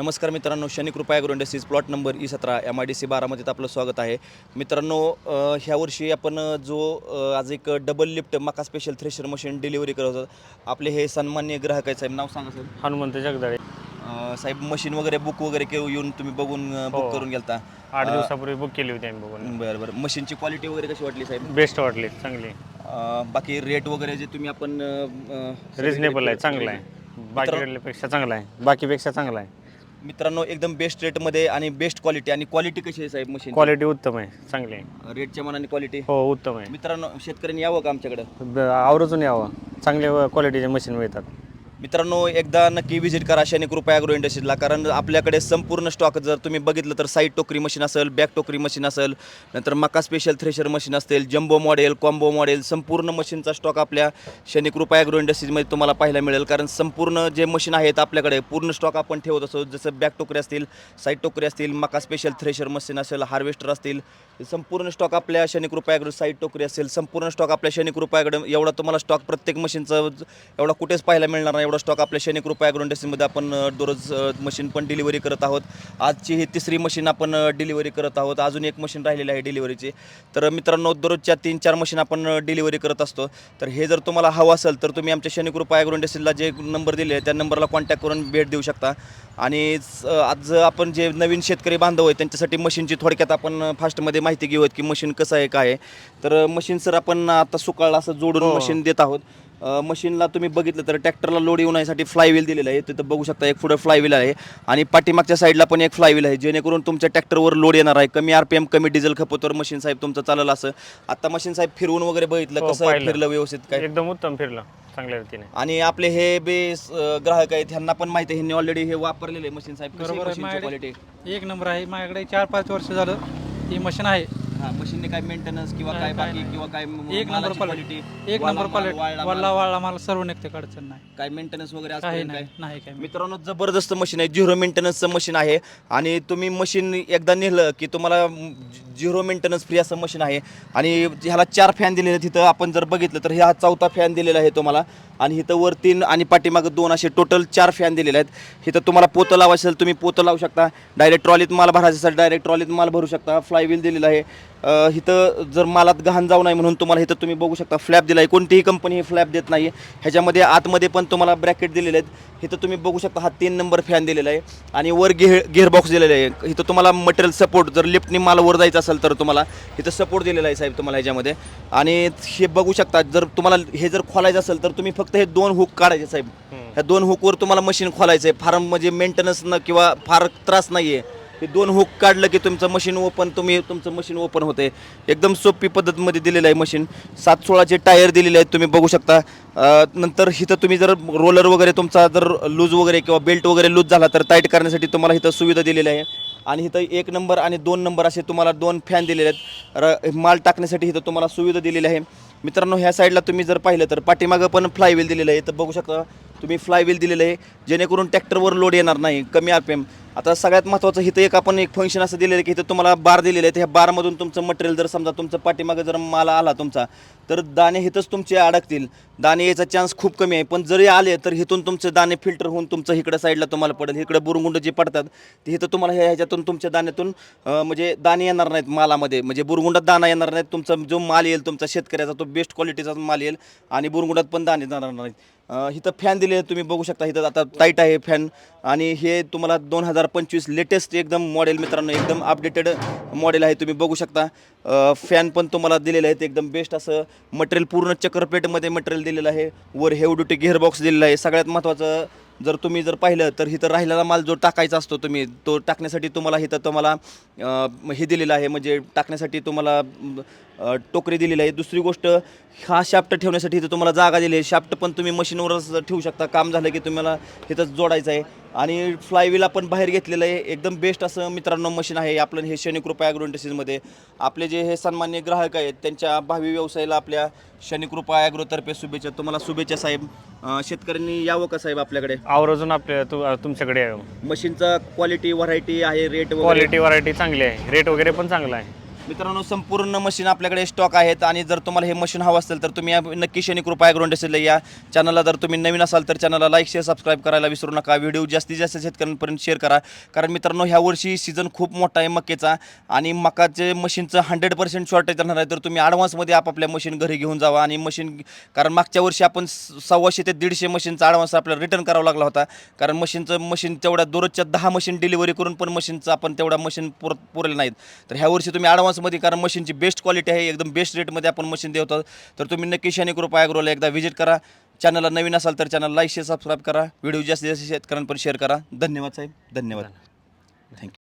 नमस्कार मित्रांनो Shani Krupa agro industries plot number E सतरा एम आय डी सी बारामतीत आपलं स्वागत आहे. मित्रांनो ह्या वर्षी आपण जो आज एक डबल लिफ्ट मका स्पेशल थ्रेशर मशीन डिलिव्हरी करत आहोत आपले हे सन्मान्य ग्राहक आहेत साहेब नाव सांगा सर हनुमंत जगदाळे. साहेब मशीन वगैरे बुक वगैरे केव्हा येऊन तुम्ही बघून बुक हो. करून गेलता? आठ दिवसापूर्वी बुक केली होती आम्ही बघून. बरं बरं. मशीनची क्वालिटी वगैरे कशी वाटली साहेब? बेस्ट वाटली चांगली. बाकी रेट वगैरे जे तुम्ही आपण रिझनेबल आहे चांगलं आहे. बाकीपेक्षा चांगला आहे. बाकीपेक्षा चांगला आहे. मित्रांनो एकदम बेस्ट रेटमध्ये आणि बेस्ट क्वालिटी आणि क्वालिटी कशी आहे साहेब मशीन क्वालिटी उत्तम आहे चांगली आहे. रेटच्या मनाने क्वालिटी हो उत्तम आहे. मित्रांनो शेतकऱ्यांनी यावं का आमच्याकडं? ब- आवर्जून यावं. चांगल्या क्वालिटीचे मशीन मिळतात. मित्रांनो एकदा नक्की व्हिजिट करा शनी कृपा ॲग्रो इंडस्ट्रीजला कारण आपल्याकडे संपूर्ण स्टॉक जर तुम्ही बघितलं तर साईड टोकरी मशीन असेल बॅक टोकरी मशीन असेल नंतर मका स्पेशल थ्रेशर मशीन असतील जम्बो मॉडेल कॉम्बो मॉडेल संपूर्ण मशीनचा स्टॉक आपल्या शनी कृपा ॲग्रो इंडस्ट्रीजमध्ये तुम्हाला पाहायला मिळेल. कारण संपूर्ण जे मशीन आहेत आपल्याकडे पूर्ण स्टॉक आपण ठेवत असतो. जसं बॅक टोकरी असतील साईड टोकरी असतील मका स्पेशल थ्रेशर मशीन असेल हार्वेस्टर असतील संपूर्ण स्टॉक आपल्या शनी कृपा ॲग्रो साईड टोकरी असेल संपूर्ण स्टॉक आपल्या शनी कृपा एवढा तुम्हाला स्टॉक प्रत्येक मशीनचं एवढा कुठेच पाहायला मिळणार नाही एवढा स्टॉक आपल्या शनी कृपा ॲग्रो इंडस्ट्रीमध्ये आपण दररोज मशीन पण डिलिव्हरी करत आहोत. आजची ही तिसरी मशीन आपण डिलिव्हरी करत आहोत. अजून एक मशीन राहिलेली आहे डिलिव्हरीची तर मित्रांनो दररोजच्या तीन चार मशीन आपण डिलिव्हरी करत असतो. तर हे जर तुम्हाला हवं असेल तर तुम्ही आमच्या शनी कृपा ॲग्रो इंडस्ट्रीला जे नंबर दिले आहे त्या नंबरला कॉन्टॅक्ट करून भेट देऊ शकता. आणि आज आपण जे नवीन शेतकरी बांधव आहेत त्यांच्यासाठी मशीनची थोडक्यात आपण फास्टमध्ये माहिती घेऊयात की मशीन कसं आहे काय आहे. तर मशीन सर आपण आता सुकाळला असं जोडून हो. मशीन देत आहोत. मशीनला तुम्ही बघितलं तर ट्रॅक्टरला लोड येऊ नयेसाठी फ्लायव्हील दिलेलं आहे. तिथं बघू शकता एक पुढं फ्लायव्हील आहे. आणि पाठीमागच्या साईडला पण एक फ्लायव्हील आहे. जेणेकरून तुमच्या ट्रॅक्टरवर लोड येणार आहे. कमी आर पी एम कमी डिझेल खपतवर मशीन साहेब तुमचं चाललं असं. आता मशीन साहेब फिरवून वगैरे बघितलं हो, कसं पाहिलं. फिरलं व्यवस्थित काय? एकदम उत्तम फिरलं चांगल्या रीतीने. आणि आपले हे बेस अ, ग्राहक आहेत ह्यांना पण माहिती आहे. ह्यांनी ऑलरेडी हे वापरलेले मशीन साहेब. कशी बरोबर आहे, मशीनची माझ्याकडे- क्वालिटी एक नंबर आहे. माझ्याकडे चार पाच वर्ष झालं ही मशीन आहे. हा मशीनने काय मेंटेनन्स किंवा काय- काय काय बाकी नाही. किंवा काय म- एक नंबर मालाची क्वालिटी एक नंबर माल, क्वालिटी वाळला माल, वाळला मला सर्व निघते अडचण नाही. काय मेंटेनन्स वगैरे काही असतं नाही काय? नाही काय मित्रांनो जबरदस्त मशीन आहे झिरो मेंटेनन्सचं मशीन आहे. आणि तुम्ही मशीन एकदा नेलं की तुम्हाला झिरो मेंटेनन्स फ्री असं मशीन आहे. आणि ह्याला चार फॅन दिलेले आहेत. तिथं आपण जर बघितलं तर ह्या चौथा फॅन दिलेला आहे तुम्हाला. आणि इथं वर तीन आणि पाठीमागं दोन असे टोटल चार फॅन दिलेले आहेत. इथं तुम्हाला पोतं लावायचं असेल तुम्ही पोतं लावू शकता. डायरेक्ट ट्रॉलीत माल भरायचा असेल डायरेक्ट ट्रॉलीत माल भरू शकता. फ्लायव्हील दिलेला आहे. इथं जर मालात गहाण जाऊ नये म्हणून तुम्हाला इथं तुम्ही बघू शकता फ्लॅप दिला आहे कोणतीही कंपनी ही फ्लॅप देत नाही ह्याच्यामध्ये आतमध्ये पण तुम्हाला ब्रॅकेट दिलेले आहेत. इथं तुम्ही बघू शकता हा तीन नंबर फॅन दिलेला आहे. आणि वर गेअर गेअरबॉक्स दिलेला आहे. इथं तुम्हाला मटेरियल सपोर्ट जर लिफ्टनी माल वर जायचं असेल तर तुम्हाला इथं सपोर्ट दिलेला आहे साहेब तुम्हाला ह्याच्यामध्ये. आणि हे बघू शकता जर तुम्हाला हे जर खोलायचं असेल तर तुम्ही फक्त हे दोन हुक काढायचे साहेब. ह्या दोन हुकवर तुम्हाला मशीन खोलायचं आहे फार म्हणजे मेंटेनन्स न किंवा फार त्रास नाही आहे हे दोन हुक काढलं की तुमचं मशीन ओपन तुम्ही तुमचं मशीन ओपन होते एकदम सोपी पद्धतमध्ये दिलेलं आहे मशीन सात सोळाचे टायर दिलेले आहेत तुम्ही बघू शकता. नंतर इथं तुम्ही जर रोलर वगैरे तुमचा जर लूज वगैरे किंवा बेल्ट वगैरे लूज झाला तर टाईट करण्यासाठी तुम्हाला इथं सुविधा दिलेली आहे. आणि इथं एक नंबर आणि दोन नंबर असे तुम्हाला दोन फॅन दिलेले आहेत. र माल टाकण्यासाठी इथं तुम्हाला सुविधा दिलेली आहे. मित्रांनो ह्या साईडला तुम्ही जर पाहिलं तर पाठीमागं पण फ्लायव्हील दिलेलं आहे. तर बघू शकता तुम्ही फ्लायव्हील दिलेलं आहे. जेणेकरून ट्रॅक्टरवर लोड येणार नाही. कमी आर पी एम आता सगळ्यात महत्त्वाचं इथं एक आपण एक फंक्शन असं दिलेलं आहे की इथं तुम्हाला बार दिलेले आहे तर ह्या बारमधून तुमचं मटेरियल जर समजा तुमचं पाठीमागं जर माल आला तुमचा तर दाणे इथंच तुमचे अडकतील. दाणे यायचा चान्स खूप कमी आहे. पण जरी आले तर इथून तुमचे दाणे फिल्टर होऊन तुमचं इकडं साईडला तुम्हाला पडेल. इकडं बुरुंगुंड जे पडतात ते इथं तुम्हाला ह्या ह्याच्यातून तुमच्या दाण्यातून म्हणजे दाणे येणार नाहीत मालामध्ये. म्हणजे बुरुंगुंडात दाणा येणार नाहीत. तुमचा जो माल येईल तुमचा शेतकऱ्याचा तो बेस्ट क्वालिटीचा माल येईल आणि बुरुंगुंडात पण दाणे जाणार नाहीत. इथं फॅन दिले आहेत तुम्ही बघू शकता. इथं आता टाईट आहे फॅन आणि हे तुम्हाला दोन हजार पंचवीस लेटेस्ट एकदम मॉडेल मित्रांनो एकदम अपडेटेड मॉडेल आहे. तुम्ही बघू शकता. फॅन पण तुम्हाला दिलेले आहेत. एकदम बेस्ट असं मटेरियल पूर्ण चक्रपेटमध्ये मटेरियल दिलेला आहे. वर हेव ड्युटी गेअर बॉक्स दिलेला आहे. सगळ्यात महत्त्वाचं जर तुम्ही जर पाहिलं तर इथं राहिलेला माल जो टाकायचा असतो तुम्ही तो टाकण्यासाठी तुम्हाला इथं तुम्हाला हे दिलेलं आहे. म्हणजे टाकण्यासाठी तुम्हाला टोकरी दिलेली आहे. दुसरी गोष्ट हा शाफ्ट ठेवण्यासाठी इथं तुम्हाला जागा दिली आहे. शाफ्ट पण तुम्ही मशीनवरच ठेवू शकता. काम झालं की तुम्हाला इथंच जोडायचं आहे. आणि फ्लायव्हील आपण बाहेर घेतलेलं आहे. एकदम बेस्ट असं मित्रांनो मशीन आहे. आपलं हे शनिकृपा ॲग्रो इंडस्ट्रीजमध्ये आपले जे हे सन्मान्य ग्राहक आहेत त्यांच्या भावी व्यवसायाला आपल्या शनिकृपा ॲग्रोतर्फे शुभेच्छा. तुम्हाला शुभेच्छा साहेब. अं, शेतकऱ्यांनी यावं का साहेब आपल्याकडे? आवर्जून आपल्या तु तुमच्याकडे मशीनचा क्वालिटी व्हरायटी आहे रेट वगैरे? क्वालिटी व्हरायटी चांगली आहे. रेट वगैरे पण चांगला आहे. मित्रांनो संपूर्ण मशीन आपल्याकडे स्टॉक आहेत आणि जर तुम्हाला हे मशीन हवं असेल तर तुम्ही नक्की शनी कृपा ॲग्रोन असेल या. चॅनलला जर तुम्ही नवीन असाल तर चॅनलला लाईक शेअर सबस्क्राईब करायला विसरू नका. व्हिडिओ जास्तीत जास्त शेतकऱ्यांपर्यंत शेअर करा. कारण मित्रांनो ह्या वर्षी सीझन खूप मोठा आहे मक्केचा आणि मकाचे मशीनचं हंड्रेड पर्सेंट शॉर्टेज राहणार आहे. तर तुम्ही ॲडव्हान्समध्ये आपापल्या मशीन घरी घेऊन जावा आणि मशीन कारण मागच्या वर्षी आपण सव्वाशे ते दीडशे मशीनचा ॲडव्हान्स आपल्याला रिटर्न करावा लागला होता. कारण मशीनचं मशीन तेवढ्या दररोजच्या दहा मशीन डिलिव्हरी करून पण मशीनचं आपण तेवढा मशीन पुर पुरेल नाहीत तर ह्या वर्षी तुम्ही ॲडव्हान्समध्ये कारण मशीनची बेस्ट क्वालिटी आहे एकदम बेस्ट रेटमध्ये आपण मशीन देतो. तर तुम्ही नक्की शनी कृपा ॲग्रोला एकदा व्हिजिट करा. चॅनलला नवीन असाल तर चॅनल लाईक शेअर सबस्क्राईब करा. व्हिडिओ जास्तीत जास्त शेतकऱ्यांपर्यंत शेअर करा. धन्यवाद साहेब. धन्यवाद. थँक्यू